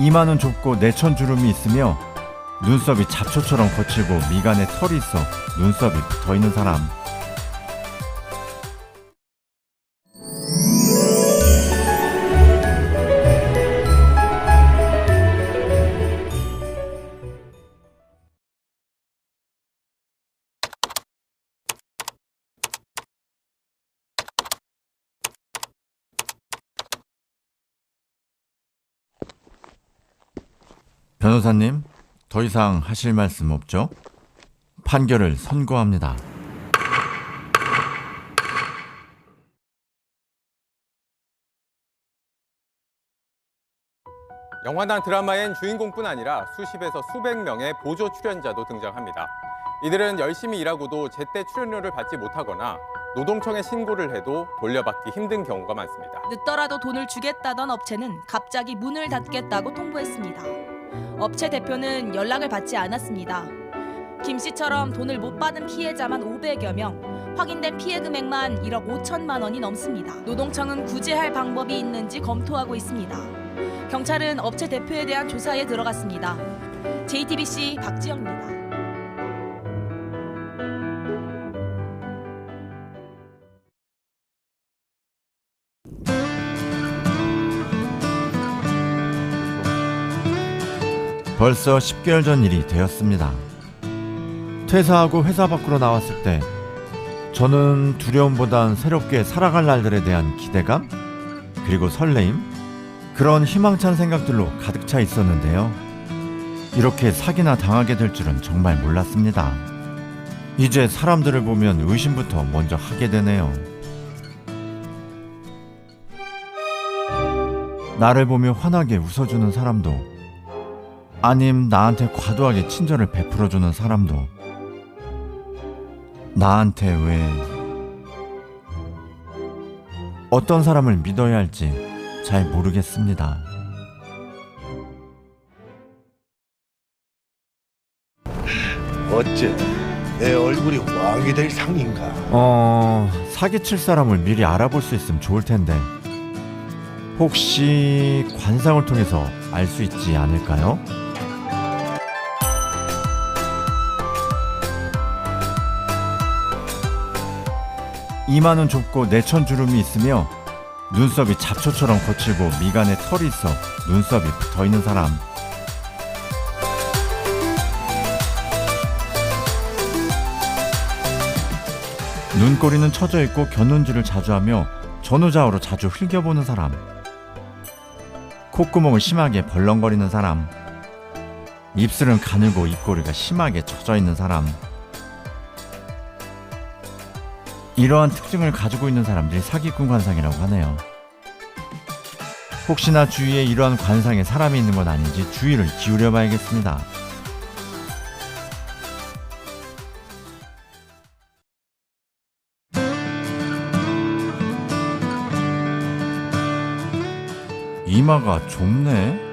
이마는 좁고 내천 주름이 있으며 눈썹이 잡초처럼 거칠고 미간에 털이 있어 눈썹이 붙어 있는 사람. 변호사님, 더 이상 하실 말씀 없죠? 판결을 선고합니다. 영화나 드라마엔 주인공뿐 아니라 수십에서 수백 명의 보조 출연자도 등장합니다. 이들은 열심히 일하고도 제때 출연료를 받지 못하거나 노동청에 신고를 해도 돌려받기 힘든 경우가 많습니다. 늦더라도 돈을 주겠다던 업체는 갑자기 문을 닫겠다고 통보했습니다. 업체 대표는 연락을 받지 않았습니다. 김 씨처럼 돈을 못 받은 피해자만 500여 명, 확인된 피해 금액만 1억 5천만 원이 넘습니다. 노동청은 구제할 방법이 있는지 검토하고 있습니다. 경찰은 업체 대표에 대한 조사에 들어갔습니다. JTBC 박지영입니다. 벌써 10개월 전 일이 되었습니다. 퇴사하고 회사 밖으로 나왔을 때 저는 두려움보단 새롭게 살아갈 날들에 대한 기대감 그리고 설레임 그런 희망찬 생각들로 가득 차 있었는데요. 이렇게 사기나 당하게 될 줄은 정말 몰랐습니다. 이제 사람들을 보면 의심부터 먼저 하게 되네요. 나를 보며 환하게 웃어주는 사람도 아님 나한테 과도하게 친절을 베풀어주는 사람도 나한테 왜 어떤 사람을 믿어야 할지 잘 모르겠습니다. 어째 내 얼굴이 왕이 될 상인가? 어 사기칠 사람을 미리 알아볼 수 있으면 좋을 텐데 혹시 관상을 통해서 알 수 있지 않을까요? 이마는 좁고 내천 주름이 있으며 눈썹이 잡초처럼 거칠고 미간에 털이 있어 눈썹이 붙어 있는 사람. 눈꼬리는 처져 있고 곁눈질을 자주 하며 전후좌우로 자주 흘겨보는 사람. 콧구멍을 심하게 벌렁거리는 사람. 입술은 가늘고 입꼬리가 심하게 처져 있는 사람. 이러한 특징을 가지고 있는 사람들이 사기꾼 관상이라고 하네요. 혹시나 주위에 이러한 관상에 사람이 있는 건 아닌지 주의를 기울여 봐야겠습니다. 이마가 좁네.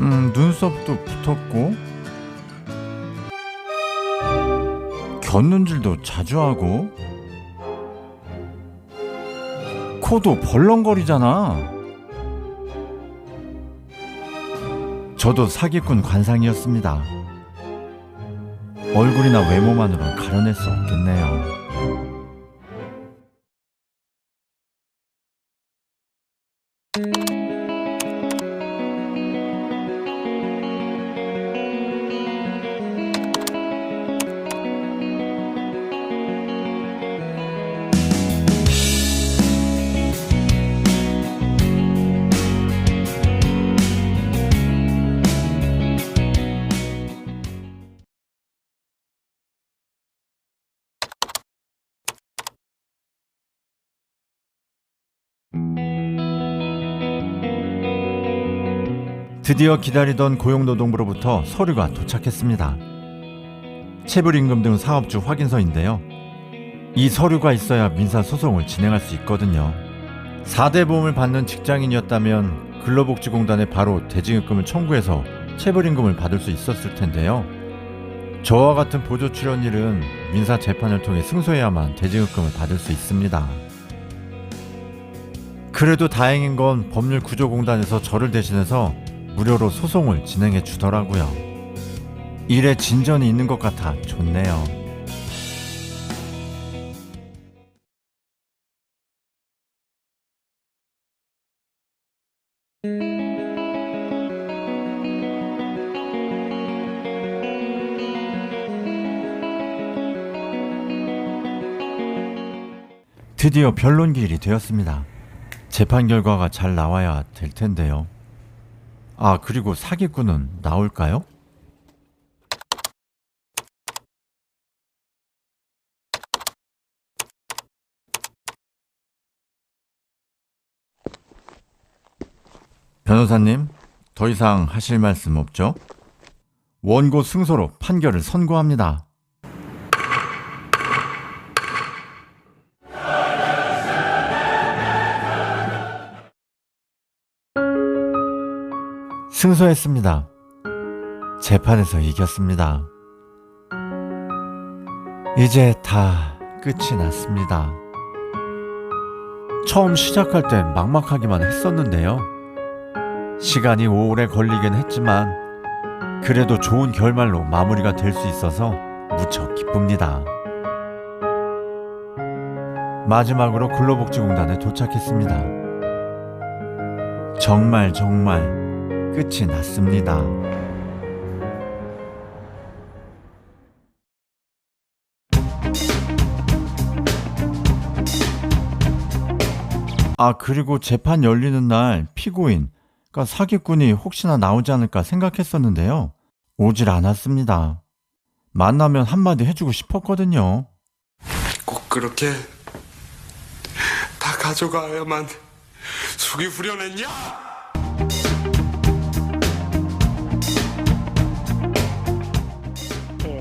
음, 눈썹도 붙었고, 곁눈질도 자주 하고, 코도 벌렁거리잖아. 저도 사기꾼 관상이었습니다. 얼굴이나 외모만으로는 가려낼 수 없겠네요. 드디어 기다리던 고용노동부로부터 서류가 도착했습니다. 체불임금 등 사업주 확인서인데요. 이 서류가 있어야 민사소송을 진행할 수 있거든요. 4대 보험을 받는 직장인이었다면 근로복지공단에 바로 대징역금을 청구해서 체불임금을 받을 수 있었을 텐데요. 저와 같은 보조 출연일은 민사 재판을 통해 승소해야만 대징역금을 받을 수 있습니다. 그 그래도 다행인 건 법률구조공단에서 저를 대신해서 무료로 소송을 진행해 주더라고요. 일에 진전이 있는 것 같아 좋네요. 드디어 변론기일이 되었습니다. 재판 결과가 잘 나와야 될 텐데요. 아, 그리고 사기꾼은 나올까요? 변호사님, 더 이상 하실 말씀 없죠? 원고 승소로 판결을 선고합니다. 승소했습니다. 재판에서 이겼습니다. 이제 다 끝이 났습니다. 처음 시작할 땐 막막하기만 했었는데요. 시간이 오래 걸리긴 했지만 그래도 좋은 결말로 마무리가 될 수 있어서 무척 기쁩니다. 마지막으로 근로복지공단에 도착했습니다. 정말 정말 끝이 났습니다. 아, 그리고 재판 열리는 날 피고인, 그러니까 사기꾼이 혹시나 나오지 않을까 생각했었는데요. 오질 않았습니다. 만나면 한마디 해주고 싶었거든요. 꼭 그렇게 다 가져가야만 속이 후련했냐?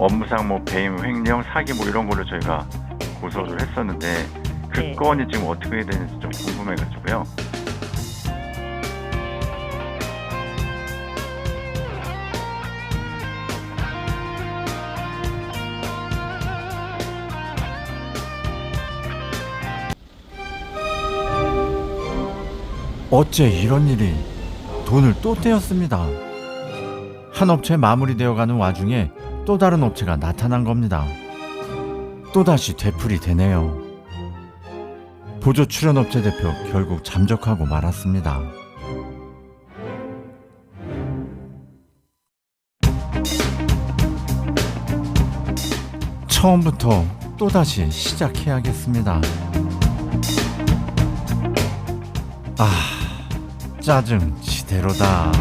업무상 뭐 배임, 횡령, 사기 뭐 이런 걸로 저희가 고소를 했었는데 그 네. 건이 지금 어떻게 되는지 좀 궁금해가지고요. 어째 이런 일이 돈을 또 떼었습니다. 한 업체 마무리되어 가는 와중에 또 다른 업체가 나타난 겁니다. 또다시 되풀이 되네요. 보조 출연업체 대표 결국 잠적하고 말았습니다. 처음부터 또다시 시작해야겠습니다. 아, 짜증 지대로다.